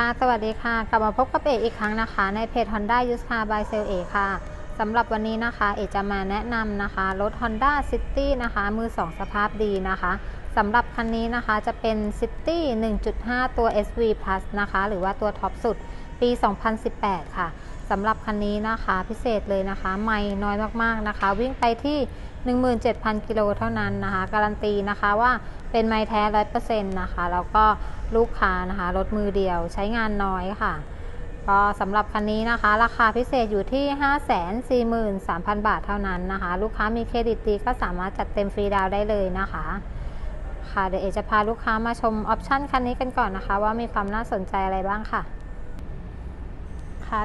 ค่ะ สวัสดีค่ะ กลับมาพบกับเอกอีกครั้งนะคะ ในเพจ Honda u s e Car by Sale เอกค่ะ สำหรับวันนี้นะคะ เอกจะมาแนะนำนะคะ รถ Honda City นะคะ มือ 2 สภาพดีนะคะ สำหรับคันนี้นะคะจะเป็น City 1.5 ตัว SV Plus นะคะ หรือว่าตัวท็อปสุด ปี 2018 ค่ะ สำหรับคันนี้นะคะ พิเศษเลยนะคะ ไม่น้อยมากๆนะคะ วิ่งไปที่ 17,000 กิโลเท่านั้นนะคะ การันตีนะคะว่าเป็นไม้แท้100%นะคะ แล้วก็ลูกค้านะคะรถมือเดียวใช้งานน้อยค่ะ ก็สำหรับคันนี้นะคะ ราคาพิเศษอยู่ที่ 543,000 บาทเท่านั้นนะคะ ลูกค้ามีเครดิตดีก็สามารถจัดเต็มฟรีดาวได้เลยนะคะค่ะเดี๋ยวเอจะพาลูกค้ามาชมออปชันคันนี้กันก่อนนะคะ ว่ามีความน่าสนใจอะไรบ้างค่ะ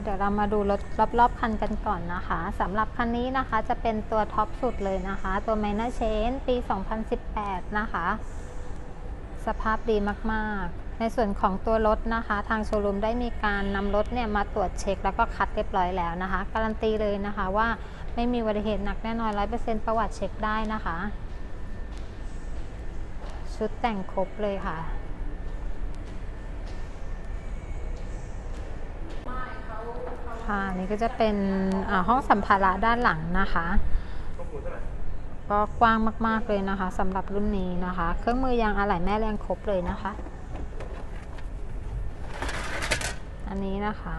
เดี๋ยวเรามาดูรถรอบๆคันกันก่อนนะคะสำหรับคันนี้นะคะจะเป็นตัวท็อปสุดเลยนะคะ ตัว Minor Chain ปี 2018 นะคะ สภาพดีมากๆ ในส่วนของตัวรถนะคะ ทางโชว์รูมได้มีการนำรถเนี่ยมาตรวจเช็คแล้วก็คัดเรียบร้อยแล้วนะคะ การันตีเลยนะคะว่าไม่มีอุบัติเหตุหนักแน่นอน 100%ประวัติเช็คได้นะคะ ชุดแต่งครบเลยค่ะ ค่ะนี่ก็จะเป็นอ่าห้องสัมภาระด้านหลังนะคะก็กว้างมากๆเลยนะคะสำหรับรุ่นนี้นะคะ เครื่องมือยางอะไหล่แม่แรงครบเลยนะคะ อันนี้นะคะ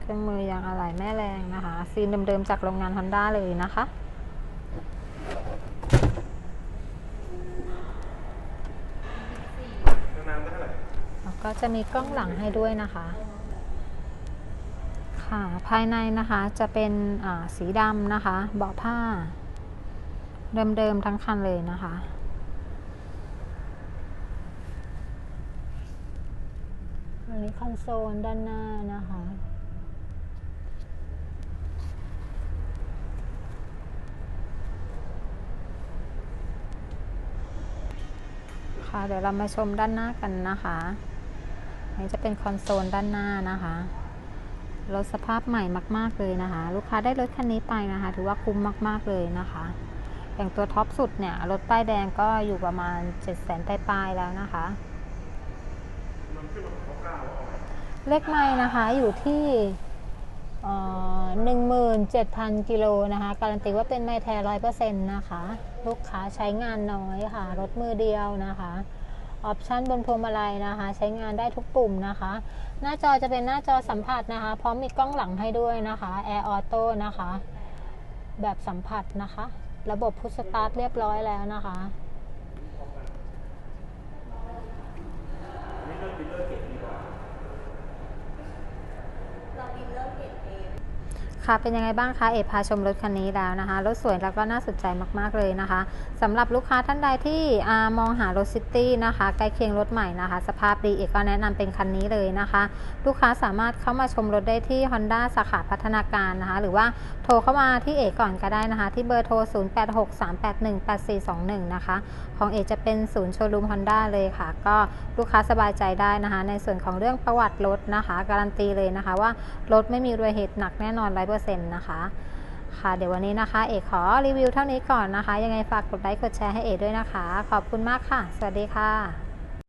เครื่องมือยางอะไหล่แม่แรงนะคะ ซีนเดิมๆจากโรงงาน Honda เลยนะคะน้ำได้เท่าไหร่แล้วก็จะมีกล้องหลังให้ด้วยนะคะ ค่ะภายในนะคะจะเป็นสีดำนะคะ เบาะผ้า เดิมๆทั้งคันเลยนะคะอันนี้คอนโซลด้านหน้านะคะค่ะเดี๋ยวเรามาชมด้านหน้ากันนะคะนนี้จะเป็นคอนโซลด้านหน้านะคะ รถสภาพใหม่มาก ๆ เลยนะคะ ลูกค้าได้รถคันนี้ไปนะคะ ถือว่าคุ้มมาก ๆ เลยนะคะ อย่างตัวท็อปสุดเนี่ยรถป้ายแดงก็อยู่ประมาณ 7 0 0 0 0 0ปลายๆแล้วนะคะเขากล้าว่าเอาไหมเลขไม้นะคะอยู่ที่หนึ่งหมื่นเจ็ดพันกิโลนะคะ การันตีว่าเป็นไม้แท้ร้อยเปอร์เซ็นต์นะคะ ลูกค้าใช้งานน้อยค่ะ รถมือเดียวนะคะ ออปชันบนพวงมาลัยนะคะ ใช้งานได้ทุกปุ่มนะคะ หน้าจอจะเป็นหน้าจอสัมผัสนะคะ พร้อมมีกล้องหลังให้ด้วยนะคะแอร์ออโต้นะคะ แบบสัมผัสนะคะ ระบบพุชสตาร์ทเรียบร้อยแล้วนะคะอันนี้เลือกดิลเลอร์เก็บดีกว่า ค่ะเป็นยังไงบ้างคะเอกพาชมรถคันนี้แล้วนะคะรถสวยแล้วก็น่าสนใจมากๆเลยนะคะสำหรับลูกค้าท่านใดที่อมองหารถซิตี้นะคะใกล้เคียงรถใหม่นะคะ สภาพดีเอกก็แนะนำเป็นคันนี้เลยนะคะ ลูกค้าสามารถเข้ามาชมรถได้ที่ Honda สาขาพัฒนาการนะคะ หรือว่าโทรเข้ามาที่เอกก่อนก็ได้นะคะ ที่เบอร์โทร 0863818421 นะคะ ของเอกจะเป็นศูนย์โชว์รูม Honda เลยค่ะ ก็ลูกค้าสบายใจได้นะคะ ในส่วนของเรื่องประวัติรถนะคะ การันตีเลยนะคะว่ารถไม่มีรอยเหตุหนักแน่นอน100%นะคะค่ะเดี๋ยววันนี้นะคะ เอกขอรีวิวเท่านี้ก่อนนะคะ ยังไงฝากกดไลค์กดแชร์ให้เอกด้วยนะคะ ขอบคุณมากค่ะ สวัสดีค่ะ